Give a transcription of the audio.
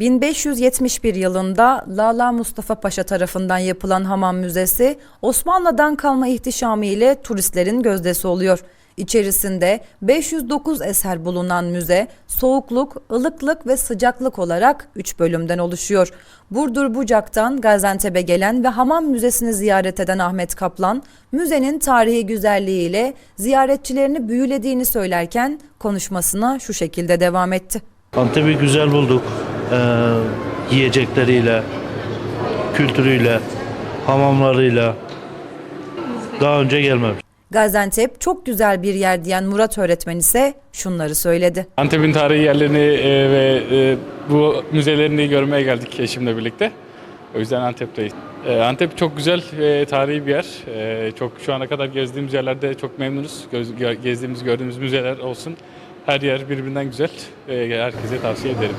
1571 yılında Lala Mustafa Paşa tarafından yapılan hamam müzesi Osmanlı'dan kalma ihtişamı ile turistlerin gözdesi oluyor. İçerisinde 509 eser bulunan müze soğukluk, ılıklık ve sıcaklık olarak 3 bölümden oluşuyor. Burdur Bucak'tan Gaziantep'e gelen ve hamam müzesini ziyaret eden Ahmet Kaplan, müzenin tarihi güzelliğiyle ziyaretçilerini büyülediğini söylerken konuşmasına şu şekilde devam etti. Antep'i güzel bulduk. Ee, yiyecekleriyle, kültürüyle, hamamlarıyla. Daha önce gelmemiş. Gaziantep çok güzel bir yer diyen Murat öğretmen ise şunları söyledi. Antep'in tarihi yerlerini e, ve e, bu müzelerini görmeye geldik eşimle birlikte. O yüzden Antep'teyiz. E, Antep çok güzel ve tarihi bir yer. E, çok şu ana kadar gezdiğimiz yerlerde çok memnunuz. Göz- gö- gezdiğimiz, gördüğümüz müzeler olsun. Her yer birbirinden güzel. E, herkese tavsiye ederim.